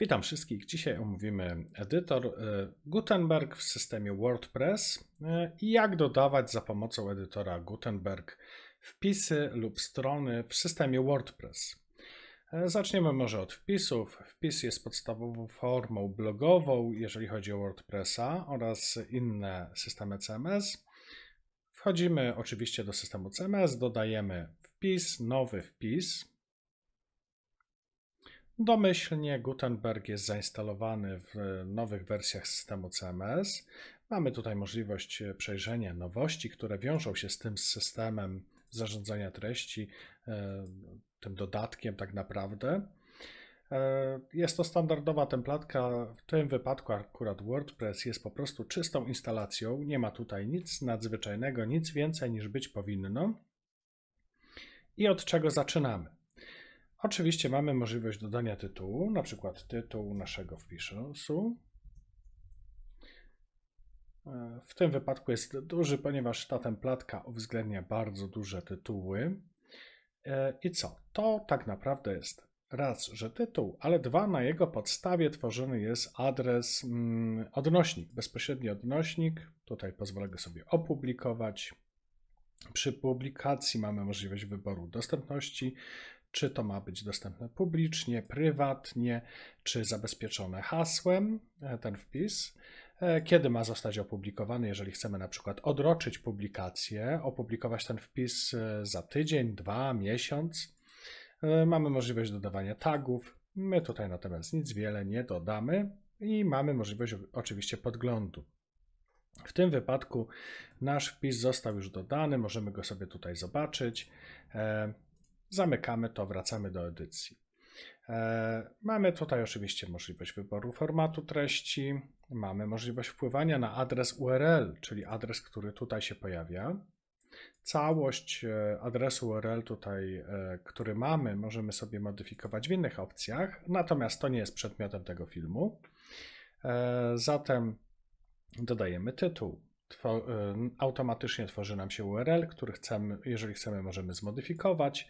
Witam wszystkich. Dzisiaj omówimy edytor e, Gutenberg w systemie WordPress e, i jak dodawać za pomocą edytora Gutenberg wpisy lub strony w systemie WordPress. E, zaczniemy może od wpisów. Wpis jest podstawową formą blogową, jeżeli chodzi o WordPressa oraz inne systemy CMS. Wchodzimy oczywiście do systemu CMS, dodajemy wpis, nowy wpis, Domyślnie Gutenberg jest zainstalowany w nowych wersjach systemu CMS. Mamy tutaj możliwość przejrzenia nowości, które wiążą się z tym systemem zarządzania treści, e, tym dodatkiem tak naprawdę. E, jest to standardowa templatka. W tym wypadku akurat WordPress jest po prostu czystą instalacją. Nie ma tutaj nic nadzwyczajnego, nic więcej niż być powinno. I od czego zaczynamy? Oczywiście mamy możliwość dodania tytułu, na przykład tytuł naszego wpisu. E, w tym wypadku jest duży, ponieważ ta templatka uwzględnia bardzo duże tytuły. E, I co? To tak naprawdę jest raz, że tytuł, ale dwa, na jego podstawie tworzony jest adres, mm, odnośnik, bezpośredni odnośnik. Tutaj pozwolę go sobie opublikować. Przy publikacji mamy możliwość wyboru dostępności, czy to ma być dostępne publicznie, prywatnie, czy zabezpieczone hasłem, e, ten wpis, e, kiedy ma zostać opublikowany, jeżeli chcemy na przykład odroczyć publikację, opublikować ten wpis e, za tydzień, dwa, miesiąc. Mamy możliwość dodawania tagów. My tutaj natomiast nic wiele nie dodamy i mamy możliwość oczywiście podglądu. W tym wypadku nasz wpis został już dodany, możemy go sobie tutaj zobaczyć. Zamykamy to, wracamy do edycji. E, mamy tutaj oczywiście możliwość wyboru formatu treści, mamy możliwość wpływania na adres URL, czyli adres, który tutaj się pojawia. Całość e, adresu URL tutaj, e, który mamy, możemy sobie modyfikować w innych opcjach, natomiast to nie jest przedmiotem tego filmu. Zatem dodajemy tytuł. Automatycznie tworzy nam się URL, który chcemy, jeżeli chcemy, możemy zmodyfikować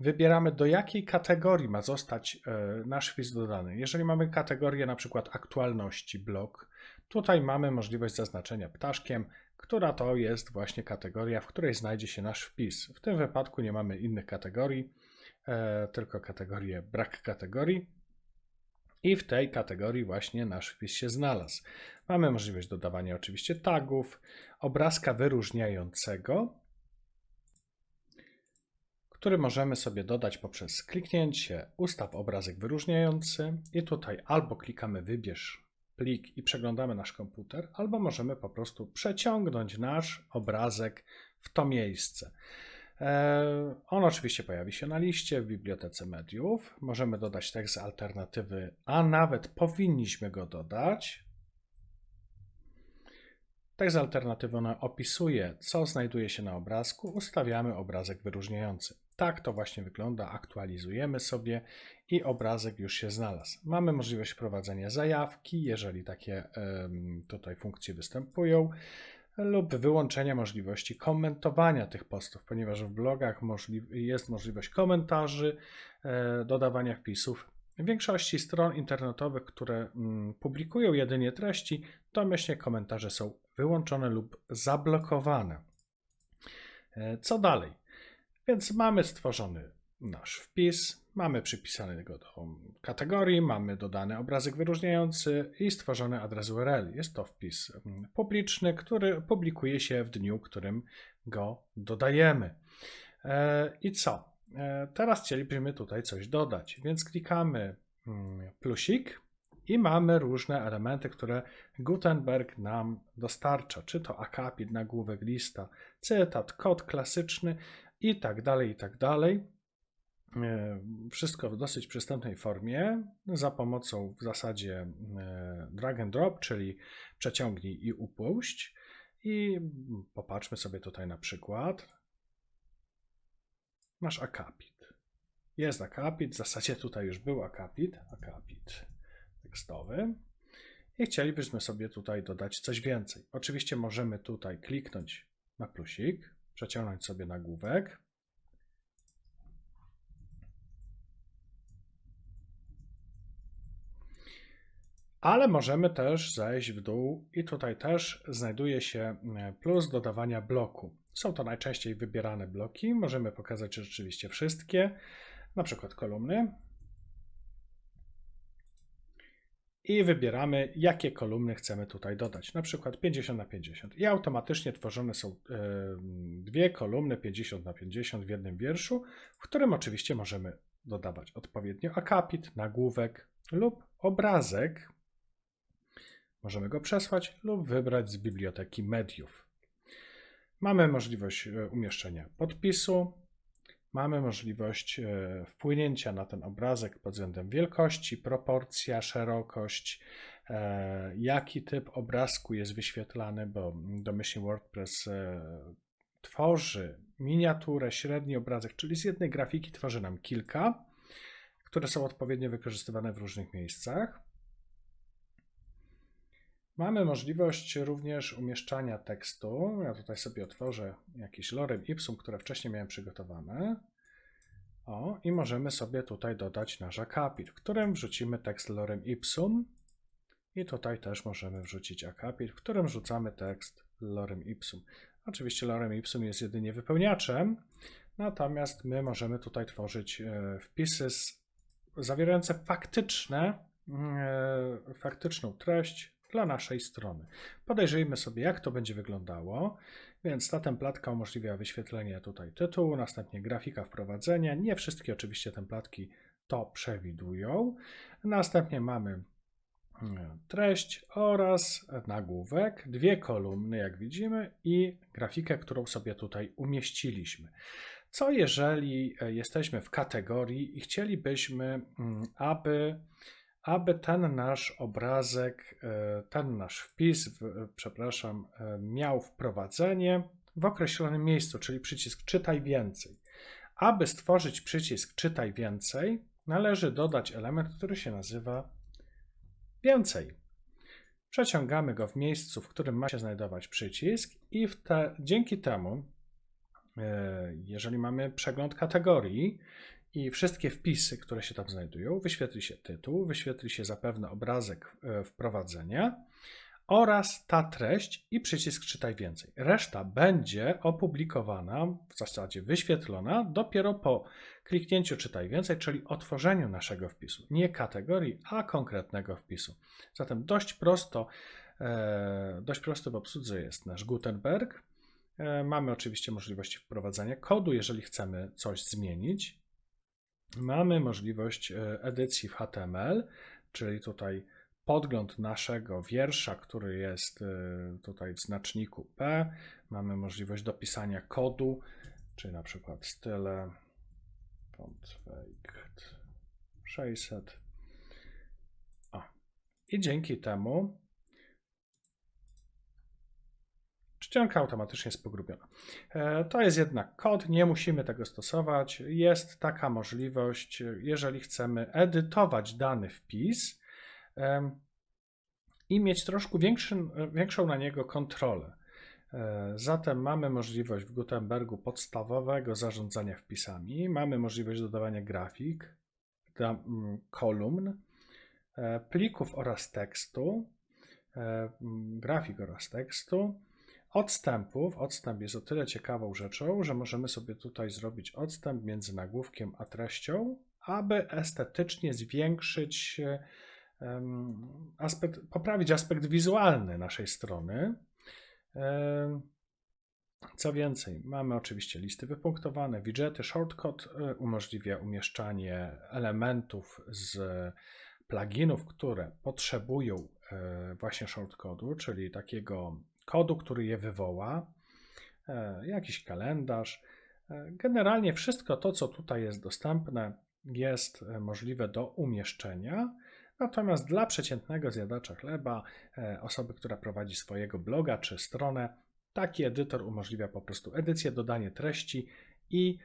wybieramy do jakiej kategorii ma zostać e, nasz wpis dodany. Jeżeli mamy kategorię na przykład aktualności blog, tutaj mamy możliwość zaznaczenia ptaszkiem, która to jest właśnie kategoria, w której znajdzie się nasz wpis. W tym wypadku nie mamy innych kategorii, e, tylko kategorię brak kategorii. I w tej kategorii właśnie nasz wpis się znalazł. Mamy możliwość dodawania oczywiście tagów, obrazka wyróżniającego, który możemy sobie dodać poprzez kliknięcie ustaw obrazek wyróżniający i tutaj albo klikamy wybierz plik i przeglądamy nasz komputer, albo możemy po prostu przeciągnąć nasz obrazek w to miejsce. E, on oczywiście pojawi się na liście w bibliotece mediów. Możemy dodać tekst alternatywy, a nawet powinniśmy go dodać. Tekst alternatywy opisuje, co znajduje się na obrazku. Ustawiamy obrazek wyróżniający. Tak to właśnie wygląda. Aktualizujemy sobie i obrazek już się znalazł. Mamy możliwość wprowadzenia zajawki, jeżeli takie tutaj funkcje występują, lub wyłączenia możliwości komentowania tych postów, ponieważ w blogach jest możliwość komentarzy, e, dodawania wpisów. W większości stron internetowych, które mm, publikują jedynie treści, domyślnie komentarze są wyłączone lub zablokowane. E, co dalej? Więc mamy stworzony nasz wpis, mamy przypisany go do kategorii, mamy dodany obrazek wyróżniający i stworzony adres URL. Jest to wpis mm, publiczny, który publikuje się w dniu, którym go dodajemy. E, I co? E, teraz chcielibyśmy tutaj coś dodać, więc klikamy mm, plusik i mamy różne elementy, które Gutenberg nam dostarcza, czy to akapit, nagłówek lista, cytat, kod klasyczny, i tak dalej, i tak dalej. E, wszystko w dosyć przystępnej formie za pomocą w zasadzie e, drag and drop, czyli przeciągnij i upuść. I popatrzmy sobie tutaj na przykład. Nasz akapit. Jest akapit, w zasadzie tutaj już był akapit, akapit tekstowy. I chcielibyśmy sobie tutaj dodać coś więcej. Oczywiście możemy tutaj kliknąć na plusik, przeciągnąć sobie nagłówek. ale możemy też zejść w dół i tutaj też znajduje się e, plus dodawania bloku. Są to najczęściej wybierane bloki. Możemy pokazać rzeczywiście wszystkie, na przykład kolumny. I wybieramy, jakie kolumny chcemy tutaj dodać, na przykład 50 na 50. I automatycznie tworzone są dwie kolumny 50 na 50 w jednym wierszu, w którym oczywiście możemy dodawać odpowiednio akapit, nagłówek lub obrazek. Możemy go przesłać lub wybrać z biblioteki mediów. Mamy możliwość e, umieszczenia podpisu, mamy możliwość e, wpłynięcia na ten obrazek pod względem wielkości, proporcja, szerokość, e, jaki typ obrazku jest wyświetlany, bo domyślnie WordPress tworzy miniaturę, średni obrazek, czyli z jednej grafiki tworzy nam kilka, które są odpowiednio wykorzystywane w różnych miejscach. Mamy możliwość również umieszczania tekstu. Ja tutaj sobie otworzę jakiś lorem ipsum, które wcześniej miałem przygotowane. O, i możemy sobie tutaj dodać nasz akapit, w którym wrzucimy tekst lorem ipsum. I tutaj też możemy wrzucić akapit, w którym wrzucamy tekst lorem ipsum. Oczywiście lorem ipsum jest jedynie wypełniaczem, natomiast my możemy tutaj tworzyć e, wpisy zawierające faktyczne, e, faktyczną treść dla naszej strony. Podejrzyjmy sobie, jak to będzie wyglądało. Więc ta templatka umożliwia wyświetlenie tutaj tytułu, następnie grafika wprowadzenia. Nie wszystkie oczywiście templatki to przewidują. Następnie mamy mm, treść oraz nagłówek, dwie kolumny, jak widzimy, i grafikę, którą sobie tutaj umieściliśmy. Co jeżeli e, jesteśmy w kategorii i chcielibyśmy, mm, aby aby ten nasz obrazek, e, ten nasz wpis, e, przepraszam, e, miał wprowadzenie w określonym miejscu, czyli przycisk czytaj więcej. Aby stworzyć przycisk czytaj więcej, należy dodać element, który się nazywa więcej. Przeciągamy go w miejscu, w którym ma się znajdować przycisk i te, dzięki temu, jeżeli mamy przegląd kategorii, i wszystkie wpisy, które się tam znajdują, wyświetli się tytuł, wyświetli się zapewne obrazek e, wprowadzenia oraz ta treść i przycisk czytaj więcej. Reszta będzie opublikowana, w zasadzie wyświetlona dopiero po kliknięciu czytaj więcej, czyli otworzeniu naszego wpisu. Nie kategorii, a konkretnego wpisu. Zatem dość prosto, e, dość prosty w obsłudze jest nasz Gutenberg. E, mamy oczywiście możliwość wprowadzania kodu, jeżeli chcemy coś zmienić mamy możliwość e, edycji w HTML, czyli tutaj podgląd naszego wiersza, który jest e, tutaj w znaczniku P. Mamy możliwość dopisania kodu, czyli na przykład style font 600. O. I dzięki temu czcionka automatycznie jest pogrubiona. E, to jest jednak kod, nie musimy tego stosować. Jest taka możliwość, jeżeli chcemy edytować dany wpis i mieć troszkę większy, większą na niego kontrolę. E, zatem mamy możliwość w Gutenbergu podstawowego zarządzania wpisami, mamy możliwość dodawania grafik, kolumn, e, plików oraz tekstu, grafik oraz tekstu, Odstępów. Odstęp jest o tyle ciekawą rzeczą, że możemy sobie tutaj zrobić odstęp między nagłówkiem a treścią, aby estetycznie zwiększyć aspekt, poprawić aspekt wizualny naszej strony. Co więcej, mamy oczywiście listy wypunktowane, widgety, shortcut e, umożliwia umieszczanie elementów z pluginów, które potrzebują właśnie shortcodu, czyli takiego kodu, który je wywoła, e, jakiś kalendarz. E, generalnie wszystko to, co tutaj jest dostępne, jest e, możliwe do umieszczenia. Natomiast dla przeciętnego zjadacza chleba, osoby, która prowadzi swojego bloga czy stronę, taki edytor umożliwia po prostu edycję, dodanie treści i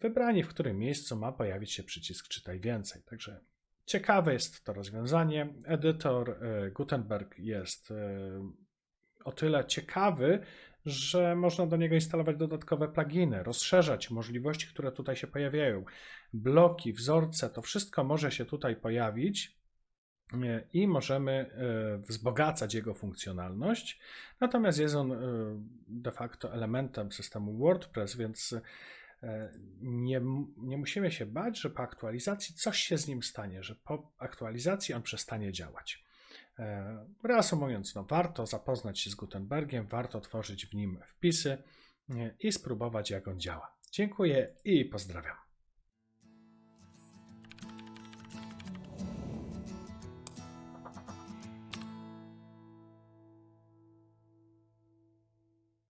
wybranie, w którym miejscu ma pojawić się przycisk Czytaj więcej. Także ciekawe jest to rozwiązanie. Edytor Gutenberg jest o tyle ciekawy, że można do niego instalować dodatkowe pluginy, rozszerzać możliwości, które tutaj się pojawiają. Bloki, wzorce, to wszystko może się tutaj pojawić e, i możemy e, wzbogacać jego funkcjonalność. Natomiast jest on e, de facto elementem systemu WordPress, więc e, nie, m- nie musimy się bać, że po aktualizacji coś się z nim stanie, że po aktualizacji on przestanie działać. E, Reasumując, no, warto zapoznać się z Gutenbergiem, warto tworzyć w nim wpisy e, i spróbować, jak on działa. Dziękuję i pozdrawiam.